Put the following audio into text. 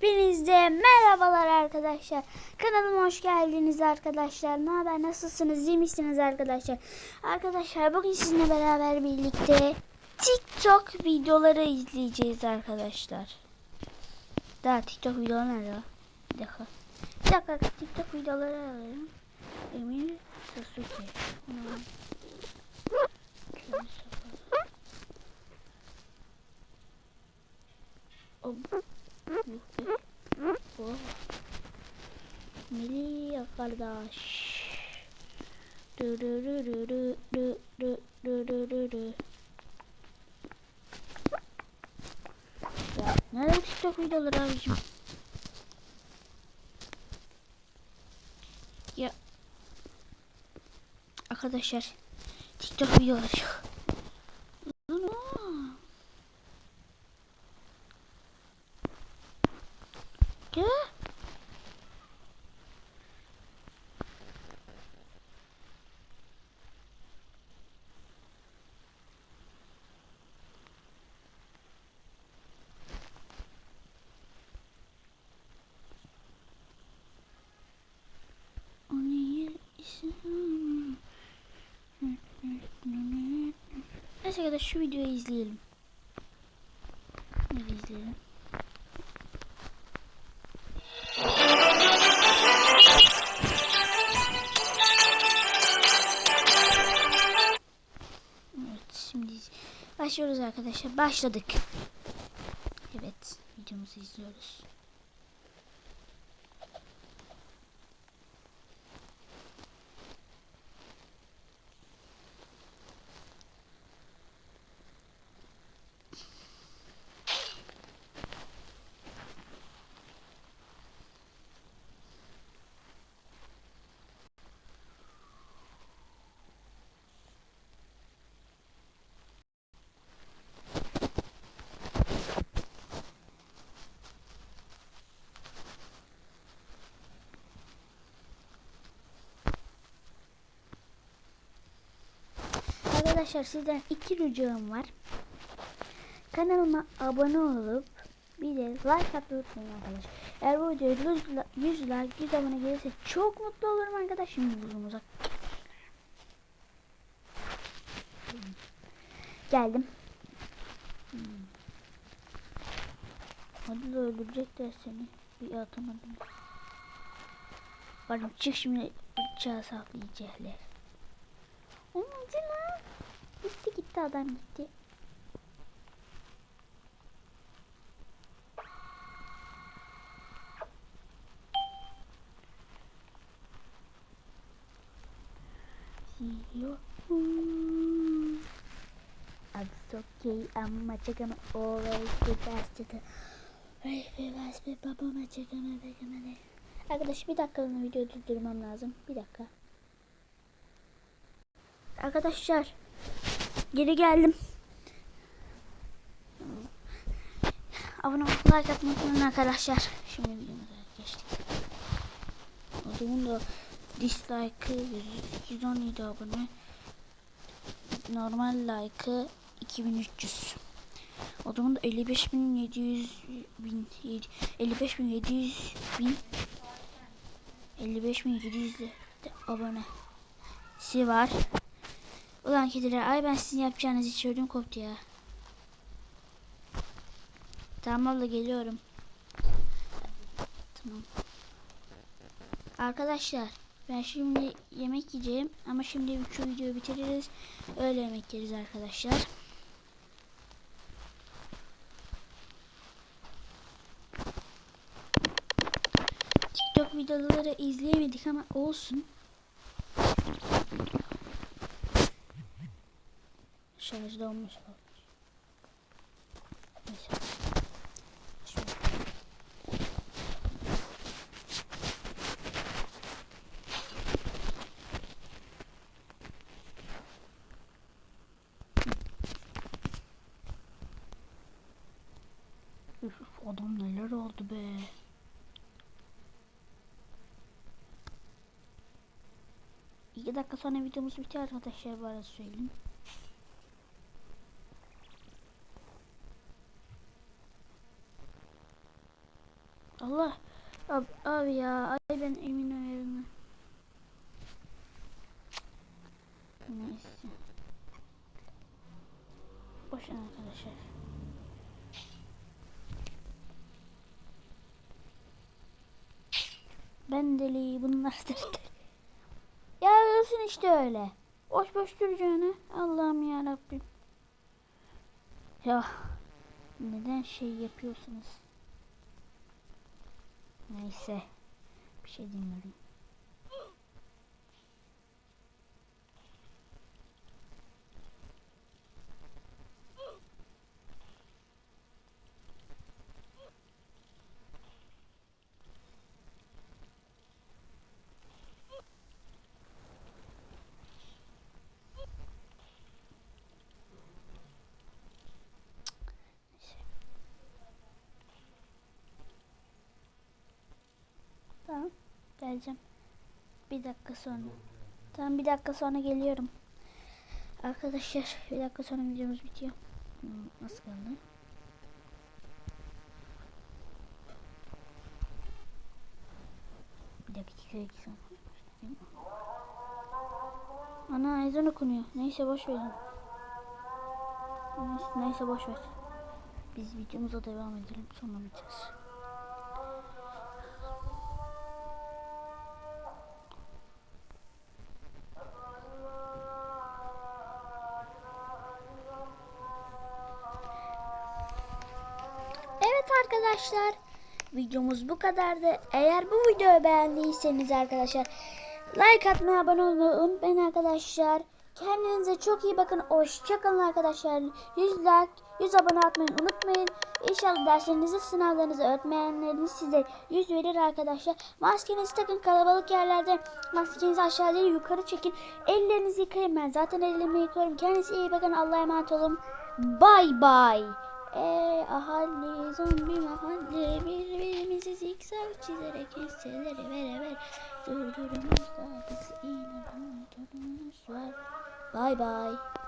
Hepinize merhabalar arkadaşlar. Kanalıma hoş geldiniz arkadaşlar. Ne haber? Nasılsınız? İyi misiniz arkadaşlar? Arkadaşlar bugün sizinle beraber birlikte TikTok videoları izleyeceğiz arkadaşlar. Daha TikTok videoları nerede? Bir dakika. Bir dakika TikTok videoları alayım. Emir Sasuke. kardeş. Ya nerede TikTok videoları abicim? Ya arkadaşlar TikTok videoları yok. Gel. Neyse kadar şu videoyu izleyelim. Hadi izleyelim. Evet şimdi başlıyoruz arkadaşlar. Başladık. Evet videomuzu izliyoruz. Arkadaşlar sizden iki ricam var. Kanalıma abone olup bir de like atmayı unutmayın arkadaşlar. Eğer bu videoya 100 like, 100 like 100 abone gelirse çok mutlu olurum arkadaşlar. Şimdi buzumuza geldim. Hadi de öldürecekler seni. Bir atamadım. Varım çık şimdi bıçağı saklayacaklar. Olmadı lan. Gitti gitti adam gitti. Yahoo! I'm so gay, I'm my chicken, always the bastard. Arkadaş bir dakikalığına videoyu durdurmam lazım. Bir dakika. Arkadaşlar geri geldim. Abone olmayı like atmayı unutmayın arkadaşlar. Şimdi videomuza geçtik. Odamın da dislike'ı 117 abone. Normal like'ı 2300. Odamın da 55.700 bin 55.700 bin 55.700 de abone. Si var. Ulan kediler ay ben sizin yapacağınızı hiç ödüm koptu ya. Tamam abla geliyorum. Tamam. Arkadaşlar ben şimdi yemek yiyeceğim ama şimdi şu videoyu bitiririz. Öyle yemek yeriz arkadaşlar. TikTok videoları izleyemedik ama olsun. Şarjda olmuş olmuş. Neyse. Üf, adam neler oldu be. İki dakika sonra videomuz bitiyor arkadaşlar bana söyleyeyim. Allah. Abi, abi ya. Ay ben emin ayarını. Neyse. Boşuna arkadaşlar. Ben deli bunlar deli. Ya ölsün işte öyle. Boş boş duracağını. Allah'ım ya Rabbim. Ya neden şey yapıyorsunuz? Neyse. Bir şey demiyorum. Tamam. Geleceğim. Bir dakika sonra. Tamam bir dakika sonra geliyorum. Arkadaşlar bir dakika sonra videomuz bitiyor. Hmm, Nasıl kaldı? Bir dakika iki sonra. Ana ezan okunuyor. Neyse boş verin. Neyse, neyse boş ver. Biz videomuza devam edelim sonra biteceğiz. Arkadaşlar. Videomuz bu kadardı. Eğer bu videoyu beğendiyseniz arkadaşlar like atmayı, abone olmayı unutmayın arkadaşlar. Kendinize çok iyi bakın. Hoşçakalın arkadaşlar. 100 like, 100 abone atmayı unutmayın. İnşallah derslerinizde, sınavlarınızda öğretmenleriniz size 100 verir arkadaşlar. Maskenizi takın kalabalık yerlerde. Maskenizi aşağı değil yukarı çekin. Ellerinizi yıkayın. Ben zaten ellerimi yıkıyorum. Kendinize iyi bakın. Allah'a emanet olun. Bye bye. Ey ahalli zombi mahalle birbirimizi zikzak çizerek hisseleri vere ver durdurumuzda bizi inanın durumumuz var. Bye bye.